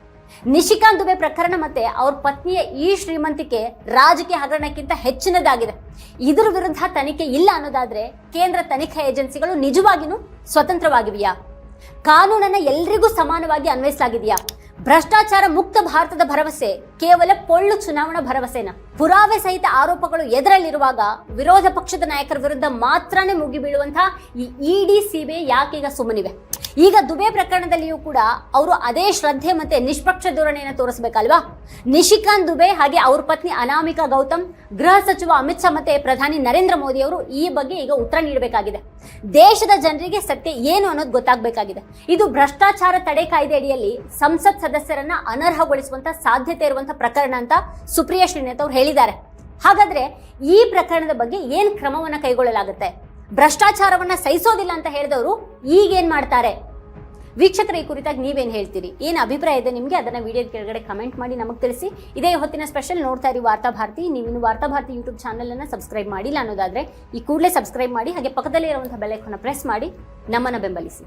ನಿಶಿಕಾಂತ್ ದುಬೆ ಪ್ರಕರಣ ಮತ್ತೆ ಅವ್ರ ಪತ್ನಿಯ ಈ ಶ್ರೀಮಂತಿಕೆ ರಾಜಕೀಯ ಹಗರಣಕ್ಕಿಂತ ಹೆಚ್ಚಿನದಾಗಿದೆ. ಇದರ ವಿರುದ್ಧ ತನಿಖೆ ಇಲ್ಲ ಅನ್ನೋದಾದ್ರೆ ಕೇಂದ್ರ ತನಿಖಾ ಏಜೆನ್ಸಿಗಳು ನಿಜವಾಗಿಯೂ ಸ್ವತಂತ್ರವಾಗಿವೆಯಾ? ಕಾನೂನನ್ನ ಎಲ್ರಿಗೂ ಸಮಾನವಾಗಿ ಅನ್ವಯಿಸಲಾಗಿದೆಯಾ? ಭ್ರಷ್ಟಾಚಾರ ಮುಕ್ತ ಭಾರತದ ಭರವಸೆ ಕೇವಲ ಪೊಳ್ಳು ಚುನಾವಣಾ ಭರವಸೆನ. ಪುರಾವೆ ಸಹಿತ ಆರೋಪಗಳು ಎದುರಲ್ಲಿರುವಾಗ ವಿರೋಧ ಪಕ್ಷದ ನಾಯಕರ ವಿರುದ್ಧ ಮಾತ್ರನೇ ಮುಗಿಬೀಳುವಂತಹ ಈ ಇಡಿ ಸಿಬಿಐ ಯಾಕೀಗ ಸುಮ್ಮನಿವೆ ಈಗ ದುಬೆ ಪ್ರಕರಣದಲ್ಲಿಯೂ ಕೂಡ ಅವರು ಅದೇ ಶ್ರದ್ಧೆ ಮತ್ತೆ ನಿಷ್ಪಕ್ಷ ಧೋರಣೆಯನ್ನು ತೋರಿಸಬೇಕಲ್ವಾ? ನಿಶಿಕಾಂತ್ ದುಬೆ ಹಾಗೆ ಅವ್ರ ಪತ್ನಿ ಅನಾಮಿಕಾ ಗೌತಮ್, ಗೃಹ ಸಚಿವ ಅಮಿತ್ ಶಾ ಮತ್ತೆ ಪ್ರಧಾನಿ ನರೇಂದ್ರ ಮೋದಿ ಅವರು ಈ ಬಗ್ಗೆ ಈಗ ಉತ್ತರ ನೀಡಬೇಕಾಗಿದೆ. ದೇಶದ ಜನರಿಗೆ ಸತ್ಯ ಏನು ಅನ್ನೋದು ಗೊತ್ತಾಗಬೇಕಾಗಿದೆ. ಇದು ಭ್ರಷ್ಟಾಚಾರ ತಡೆ ಕಾಯ್ದೆ ಅಡಿಯಲ್ಲಿ ಸಂಸತ್ ಸದಸ್ಯರನ್ನ ಅನರ್ಹಗೊಳಿಸುವಂತ ಸಾಧ್ಯತೆ ಇರುವಂತ ಪ್ರಕರಣ ಅಂತ ಸುಪ್ರಿಯಾ ಶ್ರೀನಾಥ್ ಅವ್ರು ಹೇಳಿದ್ದಾರೆ. ಹಾಗಾದ್ರೆ ಈ ಪ್ರಕರಣದ ಬಗ್ಗೆ ಏನ್ ಕ್ರಮವನ್ನ ಕೈಗೊಳ್ಳಲಾಗುತ್ತೆ? ಭ್ರಷ್ಟಾಚಾರವನ್ನ ಸಹಿಸೋದಿಲ್ಲ ಅಂತ ಹೇಳಿದವರು ಈಗೇನ್ ಮಾಡ್ತಾರೆ? ವೀಕ್ಷಕರ ಈ ಕುರಿತಾಗಿ ನೀವೇನು ಹೇಳ್ತೀರಿ? ಏನು ಅಭಿಪ್ರಾಯ ಇದೆ ನಿಮಗೆ? ಅದನ್ನ ವಿಡಿಯೋ ಕೆಳಗಡೆ ಕಮೆಂಟ್ ಮಾಡಿ ನಮಗೆ ತಿಳಿಸಿ. ಇದೇ ಹೊತ್ತಿನ ಸ್ಪೆಷಲ್ ನೋಡ್ತಾ ಇರಿ ವಾರ್ತಾ ಭಾರತಿ. ನೀವು ಇನ್ನು ವಾರ್ತಾ ಭಾರತಿ ಯೂಟ್ಯೂಬ್ ಚಾನಲ್ ಅನ್ನ ಸಬ್ಸ್ಕ್ರೈಬ್ ಮಾಡಿಲ್ಲ ಅನ್ನೋದಾದ್ರೆ ಈ ಕೂಡಲೇ ಸಬ್ಸ್ಕ್ರೈಬ್ ಮಾಡಿ, ಹಾಗೆ ಪಕ್ಕದಲ್ಲಿ ಇರುವಂತಹ ಬೆಲ್ ಐಕಾನ್ ಪ್ರೆಸ್ ಮಾಡಿ ನಮ್ಮನ್ನ ಬೆಂಬಲಿಸಿ.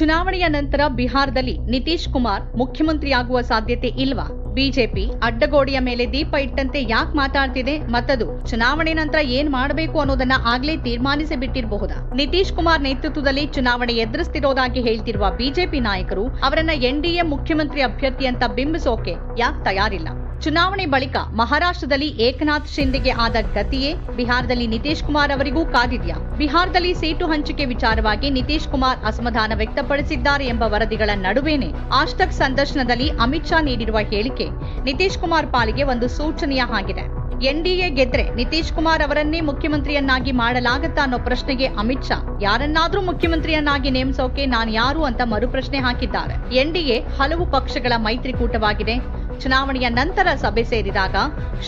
ಚುನಾವಣೆಯ ನಂತರ ಬಿಹಾರದಲ್ಲಿ ನಿತೀಶ್ ಕುಮಾರ್ ಮುಖ್ಯಮಂತ್ರಿಯಾಗುವ ಸಾಧ್ಯತೆ ಇಲ್ವಾ? ಬಿಜೆಪಿ ಅಡ್ಡಗೋಡೆಯ ಮೇಲೆ ದೀಪ ಇಟ್ಟಂತೆ ಯಾಕೆ ಮಾತಾಡ್ತಿದೆ? ಮತ್ತದು, ಚುನಾವಣೆ ನಂತರ ಏನ್ ಮಾಡಬೇಕು ಅನ್ನೋದನ್ನ ಆಗ್ಲೇ ತೀರ್ಮಾನಿಸಿ ಬಿಟ್ಟಿರಬಹುದಾ ನಿತೀಶ್ ಕುಮಾರ್ ನೇತೃತ್ವದಲ್ಲಿ ಚುನಾವಣೆ ಎದುರಿಸ್ತಿರೋದಾಗಿ ಹೇಳ್ತಿರುವ ಬಿಜೆಪಿ ನಾಯಕರು ಅವರನ್ನ ಎನ್ಡಿಎ ಮುಖ್ಯಮಂತ್ರಿ ಅಭ್ಯರ್ಥಿ ಅಂತ ಬಿಂಬಿಸೋಕೆ ಯಾಕೆ ತಯಾರಿಲ್ಲ? ಚುನಾವಣೆ ಬಳಿಕ ಮಹಾರಾಷ್ಟ್ರದಲ್ಲಿ ಏಕನಾಥ್ ಶಿಂದೆಗೆ ಆದ ಗತಿಯೇ ಬಿಹಾರದಲ್ಲಿ ನಿತೀಶ್ ಕುಮಾರ್ ಅವರಿಗೂ ಕಾದಿದ್ಯಾ? ಬಿಹಾರದಲ್ಲಿ ಸೀಟು ಹಂಚಿಕೆ ವಿಚಾರವಾಗಿ ನಿತೀಶ್ ಕುಮಾರ್ ಅಸಮಾಧಾನ ವ್ಯಕ್ತಪಡಿಸಿದ್ದಾರೆ ಎಂಬ ವರದಿಗಳ ನಡುವೆನೇ ಆಷ್ಟಕ್ ಸಂದರ್ಶನದಲ್ಲಿ ಅಮಿತ್ ಶಾ ನೀಡಿರುವ ಹೇಳಿಕೆ ನಿತೀಶ್ ಕುಮಾರ್ ಪಾಲಿಗೆ ಒಂದು ಸೂಚನೆಯ ಆಗಿದೆ ಎನ್ಡಿಎ ಗೆದ್ರೆ ನಿತೀಶ್ ಕುಮಾರ್ ಅವರನ್ನೇ ಮುಖ್ಯಮಂತ್ರಿಯನ್ನಾಗಿ ಮಾಡಲಾಗತ್ತಾ ಅನ್ನೋ ಪ್ರಶ್ನೆಗೆ ಅಮಿತ್ ಶಾ ಯಾರನ್ನಾದ್ರೂ ಮುಖ್ಯಮಂತ್ರಿಯನ್ನಾಗಿ ನೇಮಿಸೋಕೆ ನಾನು ಯಾರು ಅಂತ ಮರುಪ್ರಶ್ನೆ ಹಾಕಿದ್ದಾರೆ. ಎನ್ಡಿಎ ಹಲವು ಪಕ್ಷಗಳ ಮೈತ್ರಿಕೂಟವಾಗಿದೆ. ಚುನಾವಣೆಯ ನಂತರ ಸಭೆ ಸೇರಿದಾಗ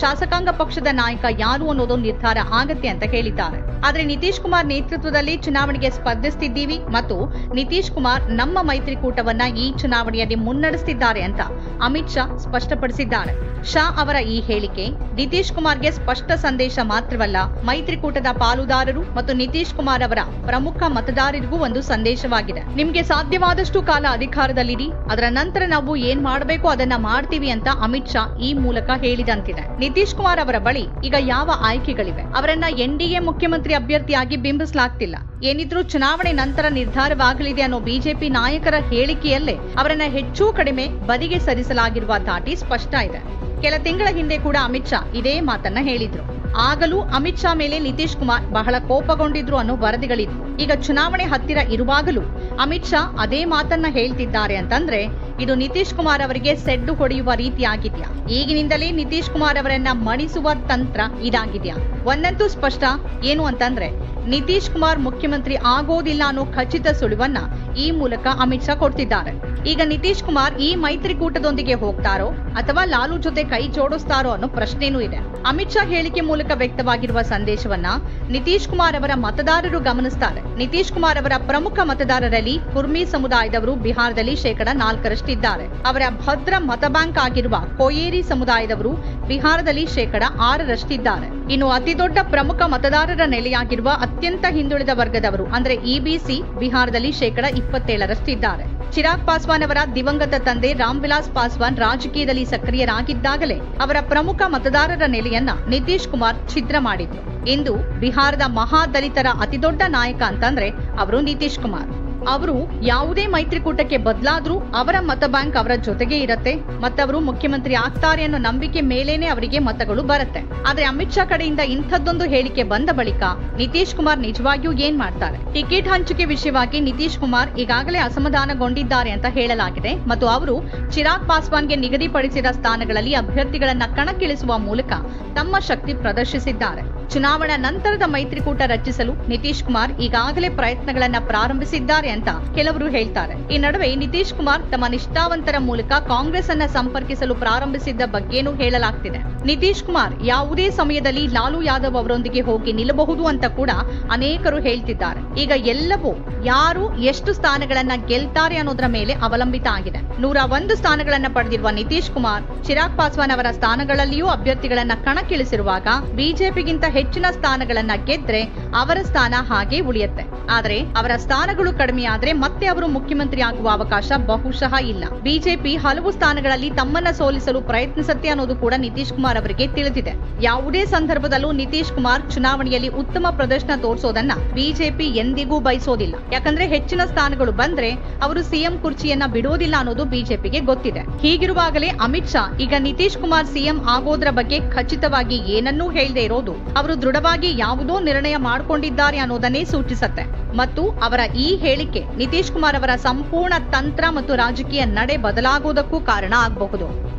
ಶಾಸಕಾಂಗ ಪಕ್ಷದ ನಾಯಕ ಯಾರು ಅನ್ನೋದು ನಿರ್ಧಾರ ಆಗತ್ತೆ ಅಂತ ಹೇಳಿದ್ದಾರೆ. ಆದರೆ ನಿತೀಶ್ ಕುಮಾರ್ ನೇತೃತ್ವದಲ್ಲಿ ಚುನಾವಣೆಗೆ ಸ್ಪರ್ಧಿಸುತ್ತಿದ್ದೀವಿ ಮತ್ತು ನಿತೀಶ್ ಕುಮಾರ್ ನಮ್ಮ ಮೈತ್ರಿಕೂಟವನ್ನ ಈ ಚುನಾವಣೆಯಲ್ಲಿ ಮುನ್ನಡೆಸುತ್ತಿದ್ದಾರೆ ಅಂತ ಅಮಿತ್ ಶಾ ಸ್ಪಷ್ಟಪಡಿಸಿದ್ದಾರೆ. ಶಾ ಅವರ ಈ ಹೇಳಿಕೆ ನಿತೀಶ್ ಕುಮಾರ್ಗೆ ಸ್ಪಷ್ಟ ಸಂದೇಶ ಮಾತ್ರವಲ್ಲ, ಮೈತ್ರಿಕೂಟದ ಪಾಲುದಾರರು ಮತ್ತು ನಿತೀಶ್ ಕುಮಾರ್ ಅವರ ಪ್ರಮುಖ ಮತದಾರರಿಗೂ ಒಂದು ಸಂದೇಶವಾಗಿದೆ. ನಿಮ್ಗೆ ಸಾಧ್ಯವಾದಷ್ಟು ಕಾಲ ಅಧಿಕಾರದಲ್ಲಿರಿ ಅದರ ನಂತರ ನಾವು ಏನ್ ಮಾಡಬೇಕು ಅದನ್ನ ಮಾಡ್ತೀವಿ ಅಂತ ಅಮಿತ್ ಶಾ ಈ ಮೂಲಕ ಹೇಳಿದಂತಿದೆ. ನಿತೀಶ್ ಕುಮಾರ್ ಅವರ ಬಳಿ ಈಗ ಯಾವ ಆಯ್ಕೆಗಳಿವೆ? ಅವರನ್ನ ಎನ್ಡಿಎ ಮುಖ್ಯಮಂತ್ರಿ ಅಭ್ಯರ್ಥಿಯಾಗಿ ಬಿಂಬಿಸಲಾಗ್ತಿಲ್ಲ. ಏನಿದ್ರೂ ಚುನಾವಣೆ ನಂತರ ನಿರ್ಧಾರವಾಗಲಿದೆ ಅನ್ನೋ ಬಿಜೆಪಿ ನಾಯಕರ ಹೇಳಿಕೆಯಲ್ಲೇ ಅವರನ್ನ ಹೆಚ್ಚು ಕಡಿಮೆ ಬದಿಗೆ ಸರಿಸಲಾಗಿರುವ ದಾಟಿ ಸ್ಪಷ್ಟ ಇದೆ. ಕೆಲ ತಿಂಗಳ ಹಿಂದೆ ಕೂಡ ಅಮಿತ್ ಶಾ ಇದೇ ಮಾತನ್ನ ಹೇಳಿದ್ರು. ಆಗಲೂ ಅಮಿತ್ ಶಾ ಮೇಲೆ ನಿತೀಶ್ ಕುಮಾರ್ ಬಹಳ ಕೋಪಗೊಂಡಿದ್ರು ಅನ್ನೋ ವರದಿಗಳಿದ್ರು ಈಗ ಚುನಾವಣೆ ಹತ್ತಿರ ಇರುವಾಗಲೂ ಅಮಿತ್ ಶಾ ಅದೇ ಮಾತನ್ನ ಹೇಳ್ತಿದ್ದಾರೆ ಅಂತಂದ್ರೆ, ಇದು ನಿತೀಶ್ ಕುಮಾರ್ ಅವರಿಗೆ ಸೆಡ್ಡು ಹೊಡೆಯುವ ರೀತಿಯಾಗಿದ್ಯಾ ಈಗಿನಿಂದಲೇ ನಿತೀಶ್ ಕುಮಾರ್ ಅವರನ್ನ ಮಣಿಸುವ ತಂತ್ರ ಇದಾಗಿದ್ಯಾ? ಒಂದಂತೂ ಸ್ಪಷ್ಟ, ಏನು ಅಂತಂದ್ರೆ ನಿತೀಶ್ ಕುಮಾರ್ ಮುಖ್ಯಮಂತ್ರಿ ಆಗೋದಿಲ್ಲ ಅನ್ನೋ ಖಚಿತ ಸುಳಿವನ್ನ ಈ ಮೂಲಕ ಅಮಿತ್ ಶಾ ಕೊಡ್ತಿದ್ದಾರೆ. ಈಗ ನಿತೀಶ್ ಕುಮಾರ್ ಈ ಮೈತ್ರಿಕೂಟದೊಂದಿಗೆ ಹೋಗ್ತಾರೋ ಅಥವಾ ಲಾಲು ಜೊತೆ ಕೈ ಜೋಡಿಸ್ತಾರೋ ಅನ್ನೋ ಪ್ರಶ್ನೆನೂ ಇದೆ. ಅಮಿತ್ ಶಾ ಹೇಳಿಕೆ ಮೂಲಕ ವ್ಯಕ್ತವಾಗಿರುವ ಸಂದೇಶವನ್ನ ನಿತೀಶ್ ಕುಮಾರ್ ಅವರ ಮತದಾರರು ಗಮನಿಸ್ತಾರೆ. ನಿತೀಶ್ ಕುಮಾರ್ ಅವರ ಪ್ರಮುಖ ಮತದಾರರಲ್ಲಿ ಕುರ್ಮಿ ಸಮುದಾಯದವರು ಬಿಹಾರದಲ್ಲಿ ಶೇಕಡ ನಾಲ್ಕರಷ್ಟಿದ್ದಾರೆ. ಅವರ ಭದ್ರ ಮತಬ್ಯಾಂಕ್ ಆಗಿರುವ ಕೊಯೇರಿ ಸಮುದಾಯದವರು ಬಿಹಾರದಲ್ಲಿ ಶೇಕಡ ಆರರಷ್ಟಿದ್ದಾರೆ. ಇನ್ನು ಅತಿದೊಡ್ಡ ಪ್ರಮುಖ ಮತದಾರರ ನೆಲೆಯಾಗಿರುವ ಅತ್ಯಂತ ಹಿಂದುಳಿದ ವರ್ಗದವರು, ಅಂದ್ರೆ ಇಬಿಸಿ ಬಿಹಾರದಲ್ಲಿ ಶೇಕಡ ಇಪ್ಪತ್ತೇಳರಷ್ಟಿದ್ದಾರೆ ಚಿರಾಗ್ ಪಾಸ್ವಾನ್ ಅವರ ದಿವಂಗತ ತಂದೆ ರಾಮ್ ವಿಲಾಸ್ ಪಾಸ್ವಾನ್ ರಾಜಕೀಯದಲ್ಲಿ ಸಕ್ರಿಯರಾಗಿದ್ದಾಗಲೇ ಅವರ ಪ್ರಮುಖ ಮತದಾರರ ನೆಲೆಯನ್ನ ನಿತೀಶ್ ಕುಮಾರ್ ಛಿದ್ರ ಮಾಡಿದ್ರು. ಇಂದು ಬಿಹಾರದ ಮಹಾದಲಿತರ ಅತಿದೊಡ್ಡ ನಾಯಕ ಅಂತಂದ್ರೆ ಅವರು ನಿತೀಶ್ ಕುಮಾರ್. ಅವರು ಯಾವುದೇ ಮೈತ್ರಿಕೂಟಕ್ಕೆ ಬದಲಾದ್ರೂ ಅವರ ಮತ ಬ್ಯಾಂಕ್ ಅವರ ಜೊತೆಗೆ ಇರತ್ತೆ. ಮತ್ತವರು ಮುಖ್ಯಮಂತ್ರಿ ಆಗ್ತಾರೆ ಅನ್ನೋ ನಂಬಿಕೆ ಮೇಲೇನೆ ಅವರಿಗೆ ಮತಗಳು ಬರುತ್ತೆ. ಆದ್ರೆ ಅಮಿತ್ ಶಾ ಕಡೆಯಿಂದ ಇಂಥದ್ದೊಂದು ಹೇಳಿಕೆ ಬಂದ ಬಳಿಕ ನಿತೀಶ್ ಕುಮಾರ್ ನಿಜವಾಗಿಯೂ ಏನ್ ಮಾಡ್ತಾರೆ? ಟಿಕೆಟ್ ಹಂಚಿಕೆ ವಿಷಯವಾಗಿ ನಿತೀಶ್ ಕುಮಾರ್ ಈಗಾಗಲೇ ಅಸಮಾಧಾನಗೊಂಡಿದ್ದಾರೆ ಅಂತ ಹೇಳಲಾಗಿದೆ. ಮತ್ತು ಅವರು ಚಿರಾಗ್ ಪಾಸ್ವಾನ್ಗೆ ನಿಗದಿಪಡಿಸಿದ ಸ್ಥಾನಗಳಲ್ಲಿ ಅಭ್ಯರ್ಥಿಗಳನ್ನ ಕಣಕ್ಕಿಳಿಸುವ ಮೂಲಕ ತಮ್ಮ ಶಕ್ತಿ ಪ್ರದರ್ಶಿಸಿದ್ದಾರೆ. ಚುನಾವಣಾ ನಂತರದ ಮೈತ್ರಿಕೂಟ ರಚಿಸಲು ನಿತೀಶ್ ಕುಮಾರ್ ಈಗಾಗಲೇ ಪ್ರಯತ್ನಗಳನ್ನ ಪ್ರಾರಂಭಿಸಿದ್ದಾರೆ ಅಂತ ಕೆಲವರು ಹೇಳ್ತಾರೆ. ಈ ನಡುವೆ ನಿತೀಶ್ ಕುಮಾರ್ ತಮ್ಮ ನಿಷ್ಠಾವಂತರ ಮೂಲಕ ಕಾಂಗ್ರೆಸ್ ಅನ್ನ ಸಂಪರ್ಕಿಸಲು ಪ್ರಾರಂಭಿಸಿದ್ದ ಬಗ್ಗೆನೂ ಹೇಳಲಾಗ್ತಿದೆ. ನಿತೀಶ್ ಕುಮಾರ್ ಯಾವುದೇ ಸಮಯದಲ್ಲಿ ಲಾಲು ಯಾದವ್ ಅವರೊಂದಿಗೆ ಹೋಗಿ ನಿಲ್ಲಬಹುದು ಅಂತ ಕೂಡ ಅನೇಕರು ಹೇಳ್ತಿದ್ದಾರೆ. ಈಗ ಎಲ್ಲವೂ ಯಾರು ಎಷ್ಟು ಸ್ಥಾನಗಳನ್ನ ಗೆಲ್ತಾರೆ ಅನ್ನೋದರ ಮೇಲೆ ಅವಲಂಬಿತ ಆಗಿದೆ. ನೂರ ಒಂದು ಸ್ಥಾನಗಳನ್ನ ಪಡೆದಿರುವ ನಿತೀಶ್ ಕುಮಾರ್ ಚಿರಾಗ್ ಪಾಸ್ವಾನ್ ಅವರ ಸ್ಥಾನಗಳಲ್ಲಿಯೂ ಅಭ್ಯರ್ಥಿಗಳನ್ನ ಕಣಕ್ಕಿಳಿಸಿರುವಾಗ ಬಿಜೆಪಿಗಿಂತ ಹೆಚ್ಚಿನ ಸ್ಥಾನಗಳನ್ನ ಗೆದ್ರೆ ಅವರ ಸ್ಥಾನ ಹಾಗೆ ಉಳಿಯುತ್ತೆ. ಆದ್ರೆ ಅವರ ಸ್ಥಾನಗಳು ಕಡಿಮೆ ಆದ್ರೆ ಮತ್ತೆ ಅವರು ಮುಖ್ಯಮಂತ್ರಿ ಆಗುವ ಅವಕಾಶ ಬಹುಶಃ ಇಲ್ಲ. ಬಿಜೆಪಿ ಹಲವು ಸ್ಥಾನಗಳಲ್ಲಿ ತಮ್ಮನ್ನ ಸೋಲಿಸಲು ಪ್ರಯತ್ನಿಸುತ್ತೆ ಅನ್ನೋದು ಕೂಡ ನಿತೀಶ್ ಕುಮಾರ್ ಅವರಿಗೆ ತಿಳಿದಿದೆ. ಯಾವುದೇ ಸಂದರ್ಭದಲ್ಲೂ ನಿತೀಶ್ ಕುಮಾರ್ ಚುನಾವಣೆಯಲ್ಲಿ ಉತ್ತಮ ಪ್ರದರ್ಶನ ತೋರಿಸೋದನ್ನ ಬಿಜೆಪಿ ಎಂದಿಗೂ ಬಯಸೋದಿಲ್ಲ. ಯಾಕಂದ್ರೆ ಹೆಚ್ಚಿನ ಸ್ಥಾನಗಳು ಬಂದ್ರೆ ಅವರು ಸಿಎಂ ಕುರ್ಚಿಯನ್ನ ಬಿಡೋದಿಲ್ಲ ಅನ್ನೋದು ಬಿಜೆಪಿಗೆ ಗೊತ್ತಿದೆ. ಹೀಗಿರುವಾಗಲೇ ಅಮಿತ್ ಶಾ, ಈಗ ನಿತೀಶ್ ಕುಮಾರ್ ಸಿಎಂ ಆಗೋದ್ರ ಬಗ್ಗೆ ಖಚಿತವಾಗಿ ಏನನ್ನೂ ಹೇಳದೆ ಇರೋದು ಅವರು ದೃಢವಾಗಿ ಯಾವುದೋ ನಿರ್ಣಯ ಮಾಡಿಕೊಂಡಿದ್ದಾರೆ ಅನ್ನೋದನ್ನೇ ಸೂಚಿಸುತ್ತೆ. ಮತ್ತು ಅವರ ಈ ಹೇಳಿಕೆ ನಿತೀಶ್ ಕುಮಾರ್ ಅವರ ಸಂಪೂರ್ಣ ತಂತ್ರ ಮತ್ತು ರಾಜಕೀಯ ನಡೆ ಬದಲಾಗುವುದಕ್ಕೂ ಕಾರಣ ಆಗಬಹುದು.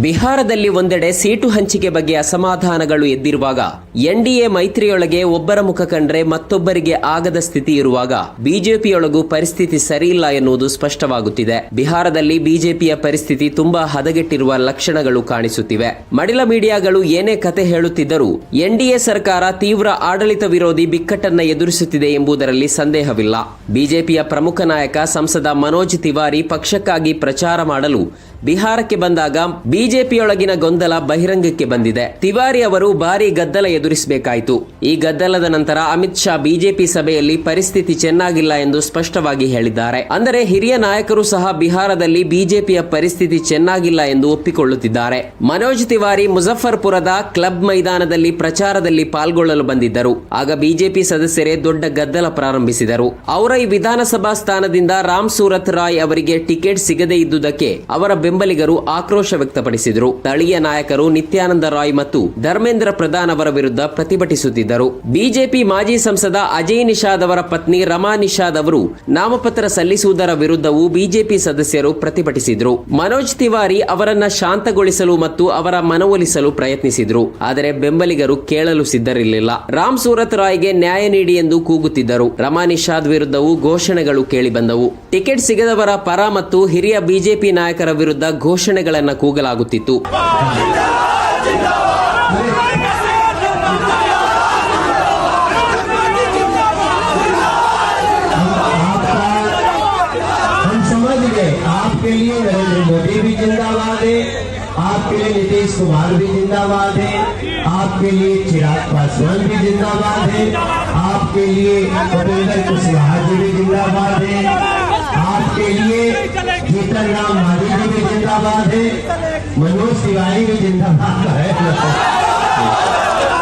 ಬಿಹಾರದಲ್ಲಿ ಒಂದೆಡೆ ಸೀಟು ಹಂಚಿಕೆ ಬಗ್ಗೆ ಅಸಮಾಧಾನಗಳು ಎದ್ದಿರುವಾಗ ಎನ್ಡಿಎ ಮೈತ್ರಿಯೊಳಗೆ ಒಬ್ಬರ ಮುಖ ಕಂಡ್ರೆ ಮತ್ತೊಬ್ಬರಿಗೆ ಆಗದ ಸ್ಥಿತಿ ಇರುವಾಗ ಬಿಜೆಪಿಯೊಳಗೂ ಪರಿಸ್ಥಿತಿ ಸರಿಯಿಲ್ಲ ಎನ್ನುವುದು ಸ್ಪಷ್ಟವಾಗುತ್ತಿದೆ. ಬಿಹಾರದಲ್ಲಿ ಬಿಜೆಪಿಯ ಪರಿಸ್ಥಿತಿ ತುಂಬಾ ಹದಗೆಟ್ಟಿರುವ ಲಕ್ಷಣಗಳು ಕಾಣಿಸುತ್ತಿವೆ. ಮಡಿಲ ಮೀಡಿಯಾಗಳು ಏನೇ ಕತೆ ಹೇಳುತ್ತಿದ್ದರೂ ಎನ್ಡಿಎ ಸರ್ಕಾರ ತೀವ್ರ ಆಡಳಿತ ವಿರೋಧಿ ಬಿಕ್ಕಟ್ಟನ್ನ ಎದುರಿಸುತ್ತಿದೆ ಎಂಬುದರಲ್ಲಿ ಸಂದೇಹವಿಲ್ಲ. ಬಿಜೆಪಿಯ ಪ್ರಮುಖ ನಾಯಕ ಸಂಸದ ಮನೋಜ್ ತಿವಾರಿ ಪಕ್ಷಕ್ಕಾಗಿ ಪ್ರಚಾರ ಮಾಡಲು ಬಿಹಾರಕ್ಕೆ ಬಂದಾಗ ಬಿಜೆಪಿಯೊಳಗಿನ ಗೊಂದಲ ಬಹಿರಂಗಕ್ಕೆ ಬಂದಿದೆ. ತಿವಾರಿ ಅವರು ಭಾರಿ ಗದ್ದಲ ಎದುರಿಸಬೇಕಾಯಿತು. ಈ ಗದ್ದಲದ ನಂತರ ಅಮಿತ್ ಶಾ ಬಿಜೆಪಿ ಸಭೆಯಲ್ಲಿ ಪರಿಸ್ಥಿತಿ ಚೆನ್ನಾಗಿಲ್ಲ ಎಂದು ಸ್ಪಷ್ಟವಾಗಿ ಹೇಳಿದ್ದಾರೆ. ಅಂದರೆ ಹಿರಿಯ ನಾಯಕರು ಸಹ ಬಿಹಾರದಲ್ಲಿ ಬಿಜೆಪಿಯ ಪರಿಸ್ಥಿತಿ ಚೆನ್ನಾಗಿಲ್ಲ ಎಂದು ಒಪ್ಪಿಕೊಳ್ಳುತ್ತಿದ್ದಾರೆ. ಮನೋಜ್ ತಿವಾರಿ ಮುಜಫರ್ಪುರದ ಕ್ಲಬ್ ಮೈದಾನದಲ್ಲಿ ಪ್ರಚಾರದಲ್ಲಿ ಪಾಲ್ಗೊಳ್ಳಲು ಬಂದಿದ್ದರು. ಆಗ ಬಿಜೆಪಿ ಸದಸ್ಯರೇ ದೊಡ್ಡ ಗದ್ದಲ ಪ್ರಾರಂಭಿಸಿದರು. ಔರೈ ವಿಧಾನಸಭಾ ಸ್ಥಾನದಿಂದ ರಾಮ್ ಸೂರತ್ ರಾಯ್ ಅವರಿಗೆ ಟಿಕೆಟ್ ಸಿಗದೇ ಇದ್ದುದಕ್ಕೆ ಅವರ ಬೆಂಬಲಿಗರು ಆಕ್ರೋಶ ವ್ಯಕ್ತಪಡಿಸಿದರು. ಸ್ಥಳೀಯ ನಾಯಕರು ನಿತ್ಯಾನಂದ ರಾಯ್ ಮತ್ತು ಧರ್ಮೇಂದ್ರ ಪ್ರಧಾನ್ ಅವರ ವಿರುದ್ಧ ಪ್ರತಿಭಟಿಸುತ್ತಿದ್ದರು. ಬಿಜೆಪಿ ಮಾಜಿ ಸಂಸದ ಅಜಯ್ ನಿಷಾದ್ ಅವರ ಪತ್ನಿ ರಮಾ ನಿಷಾದ್ ಅವರು ನಾಮಪತ್ರ ಸಲ್ಲಿಸುವುದರ ವಿರುದ್ಧವೂ ಬಿಜೆಪಿ ಸದಸ್ಯರು ಪ್ರತಿಭಟಿಸಿದರು. ಮನೋಜ್ ತಿವಾರಿ ಅವರನ್ನ ಶಾಂತಗೊಳಿಸಲು ಮತ್ತು ಅವರ ಮನವೊಲಿಸಲು ಪ್ರಯತ್ನಿಸಿದ್ರು. ಆದರೆ ಬೆಂಬಲಿಗರು ಕೇಳಲು ಸಿದ್ಧರಿರಲಿಲ್ಲ. ರಾಮ್ ಸೂರತ್ ರಾಯ್ಗೆ ನ್ಯಾಯ ನೀಡಿ ಎಂದು ಕೂಗುತ್ತಿದ್ದರು. ರಮಾ ನಿಷಾದ್ ವಿರುದ್ಧವೂ ಘೋಷಣೆಗಳು ಕೇಳಿಬಂದವು. ಟಿಕೆಟ್ ಸಿಗದವರ ಪರ ಮತ್ತು ಹಿರಿಯ ಬಿಜೆಪಿ ನಾಯಕರ ವಿರುದ್ಧ ಘೋಷಣೆಗಳನ್ನು ಕೂಗಲಾಗುತ್ತಿತ್ತು. जिंदाबाद है। आपके लिए चिराग पासवान भी जिंदाबाद है। आपके लिए भूपेंद्र कुशवाहा जी भी जिंदाबाद है। आपके लिए जीतन राम मांझी जी भी जिंदाबाद है। मनोज तिवारी भी जिंदाबाद है।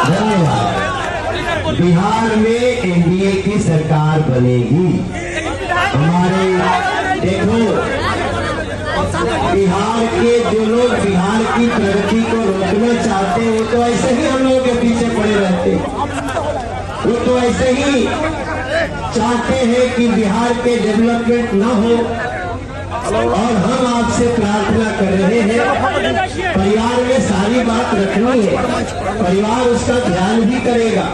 धन्यवाद। बिहार में एनडीए की सरकार बनेगी। हमारे, देखो, बिहार के जो लोग बिहार की प्रगति तो ऐसे ही हम लोगों के पीछे पड़े रहते वो तो ऐसे ही चाहते हैं कि बिहार के डेवलपमेंट न हो। और हम आपसे प्रार्थना कर रहे हैं, परिवार में सारी बात रखनी है। परिवार उसका ध्यान भी करेगा।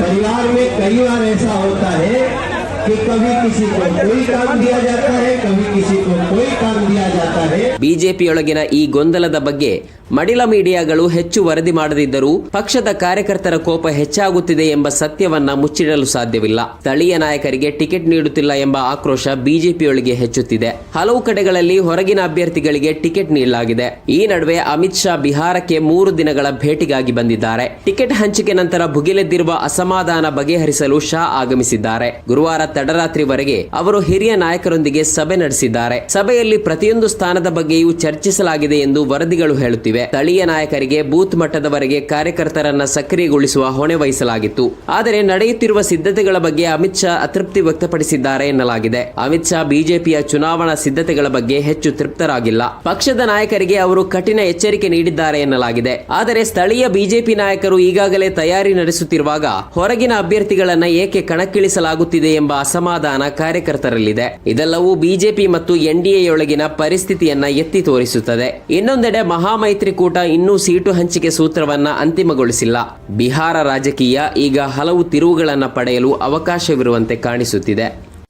परिवार में कई बार ऐसा होता है कि कभी किसी को कोई काम दिया जाता है कभी किसी को कोई काम दिया जाता है ಬಿಜೆಪಿಯೊಳಗಿನ ಈ ಗೊಂದಲದ ಬಗ್ಗೆ ಮಡಿಲ ಮೀಡಿಯಾಗಳು ಹೆಚ್ಚು ವರದಿ ಮಾಡದಿದ್ದರೂ ಪಕ್ಷದ ಕಾರ್ಯಕರ್ತರ ಕೋಪ ಹೆಚ್ಚಾಗುತ್ತಿದೆ ಎಂಬ ಸತ್ಯವನ್ನ ಮುಚ್ಚಿಡಲು ಸಾಧ್ಯವಿಲ್ಲ ಸ್ಥಳೀಯ ನಾಯಕರಿಗೆ ಟಿಕೆಟ್ ನೀಡುತ್ತಿಲ್ಲ ಎಂಬ ಆಕ್ರೋಶ ಬಿಜೆಪಿಯೊಳಗೆ ಹೆಚ್ಚುತ್ತಿದೆ ಹಲವು ಕಡೆಗಳಲ್ಲಿ ಹೊರಗಿನ ಅಭ್ಯರ್ಥಿಗಳಿಗೆ ಟಿಕೆಟ್ ನೀಡಲಾಗಿದೆ ಈ ನಡುವೆ ಅಮಿತ್ ಶಾ ಬಿಹಾರಕ್ಕೆ ಮೂರು ದಿನಗಳ ಭೇಟಿಗಾಗಿ ಬಂದಿದ್ದಾರೆ ಟಿಕೆಟ್ ಹಂಚಿಕೆ ನಂತರ ಭುಗಿಲೆದ್ದಿರುವ ಅಸಮಾಧಾನ ಬಗೆಹರಿಸಲು ಶಾ ಆಗಮಿಸಿದ್ದಾರೆ ಗುರುವಾರ ತಡರಾತ್ರಿವರೆಗೆ ಅವರು ಹಿರಿಯ ನಾಯಕರೊಂದಿಗೆ ಸಭೆ ನಡೆಸಿದ್ದಾರೆ. ಸಭೆಯಲ್ಲಿ ಪ್ರತಿಯೊಂದು ಸ್ಥಾನದ ಬಗ್ಗೆಯೂ ಚರ್ಚಿಸಲಾಗಿದೆ ಎಂದು ವರದಿಗಳು ಹೇಳುತ್ತಿವೆ. ಸ್ಥಳೀಯ ನಾಯಕರಿಗೆ ಬೂತ್ ಮಟ್ಟದವರೆಗೆ ಕಾರ್ಯಕರ್ತರನ್ನ ಸಕ್ರಿಯಗೊಳಿಸುವ ಹೊಣೆ ವಹಿಸಲಾಗಿತ್ತು. ಆದರೆ ನಡೆಯುತ್ತಿರುವ ಸಿದ್ಧತೆಗಳ ಬಗ್ಗೆ ಅಮಿತ್ ಶಾ ಅತೃಪ್ತಿ ವ್ಯಕ್ತಪಡಿಸಿದ್ದಾರೆ ಎನ್ನಲಾಗಿದೆ. ಅಮಿತ್ ಶಾ ಬಿಜೆಪಿಯ ಚುನಾವಣಾ ಸಿದ್ಧತೆಗಳ ಬಗ್ಗೆ ಹೆಚ್ಚು ತೃಪ್ತರಾಗಿಲ್ಲ. ಪಕ್ಷದ ನಾಯಕರಿಗೆ ಅವರು ಕಠಿಣ ಎಚ್ಚರಿಕೆ ನೀಡಿದ್ದಾರೆ ಎನ್ನಲಾಗಿದೆ. ಆದರೆ ಸ್ಥಳೀಯ ಬಿಜೆಪಿ ನಾಯಕರು ಈಗಾಗಲೇ ತಯಾರಿ ನಡೆಸುತ್ತಿರುವಾಗ ಹೊರಗಿನ ಅಭ್ಯರ್ಥಿಗಳನ್ನ ಏಕೆ ಕಣಕ್ಕಿಳಿಸಲಾಗುತ್ತಿದೆ ಎಂಬ ಅಸಮಾಧಾನ ಕಾರ್ಯಕರ್ತರಲ್ಲಿದೆ. ಇದೆಲ್ಲವೂ ಬಿಜೆಪಿ ಮತ್ತು ಎನ್ಡಿಎಯೊಳಗಿನ ಪರಿಸ್ಥಿತಿಯನ್ನ ಎತ್ತಿ ತೋರಿಸುತ್ತದೆ. ಇನ್ನೊಂದೆಡೆ ಮಹಾಮೈತ್ರಿಕೂಟ ಇನ್ನೂ ಸೀಟು ಹಂಚಿಕೆ ಸೂತ್ರವನ್ನ ಅಂತಿಮಗೊಳಿಸಿಲ್ಲ. ಬಿಹಾರ ರಾಜಕೀಯ ಈಗ ಹಲವು ತಿರುವುಗಳನ್ನ ಪಡೆಯಲು ಅವಕಾಶವಿರುವಂತೆ ಕಾಣಿಸುತ್ತಿದೆ.